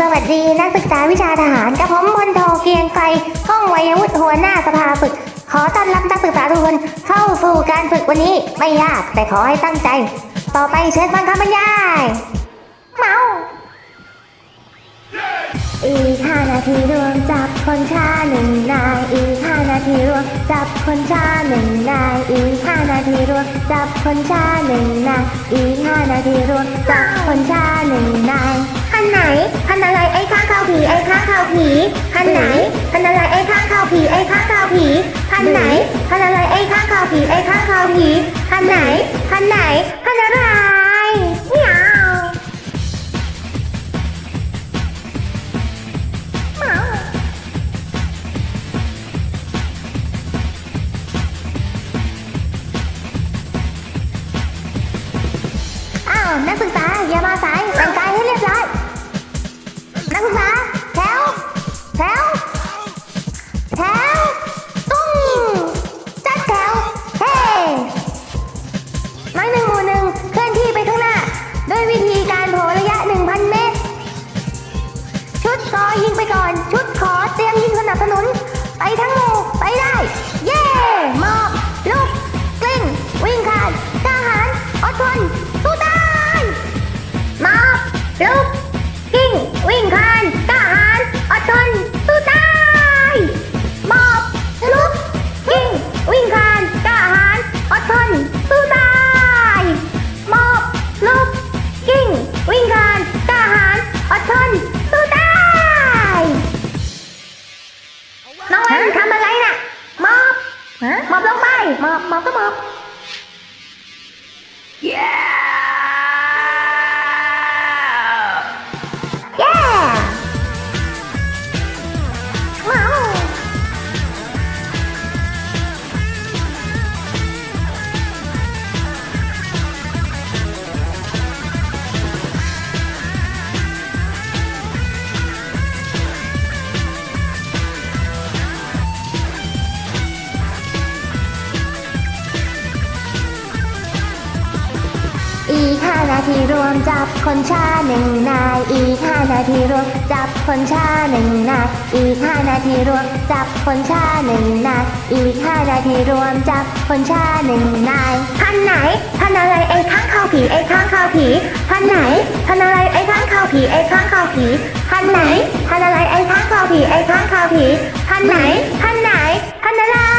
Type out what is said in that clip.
สวัสดีนักศึกษาวิชาทหารกับผมพลโทเกียงไกรห้องวัยวุฒิหัวหน้าสภาฝึก ขอต้อนรับนักศึกษาทุกคนเข้าสู่การฝึกวันนี้ไม่ยากแต่ขอให้ตั้งใจ ต่อไปเชิญฟังคำบรรยายเมาอีกห้านาทีรวมจับคนชาหนึ่งนายอีกห้านาทีรวมจับคนชาหนึ่งนายอีกห้านาทีรวมจับคนชาหนึ่งนายอีกห้านาทีรวมจับคนชาหนึ่งนาย นไหน พันอะไรไอ้ข้างข้าวผีไอ้ข้างข้าวผี พันไหน พันอะไรไอ้ข้างข้าวผีไอ้ข้างข้าวผี พันไหน พันอะไรไอ้ข้างข้าวผีไอ้ข้างข้าวผี พันไหน พันไหน พันอะไรเหมียวอ้าวนักศึกษาอย่ามาสาย ลูกกลิ้งวิ่งผ่านทหารอดทนสู้ตายมอบลูกกลิ้งวิ่งผ่านทหารอดทนสู้ตายมอบลูกกลิ้งวิ่งผ่านทหารอดทนสู้ตายน้องเอ็นทำอะไรน่ะมอบมอบลงไปมอบมอบก็มอบ อีกห้านาทีรวมจับคนชาหนึ่งนาย อีกห้านาทีรวมจับคนชาหนึ่งนาย อีกห้านาทีรวมจับคนชาหนึ่งนาย อีกห้านาทีรวมจับคนชาหนึ่งนาย พันไหน พันอะไรไอ้ข้างข้าวผีไอ้ข้างข้าวผี พันไหน พันอะไรไอ้ข้างข้าวผีไอ้ข้างข้าวผี พันไหน พันอะไรไอ้ข้างข้าวผีไอ้ข้างข้าวผี พันไหน พันไหน พันอะไร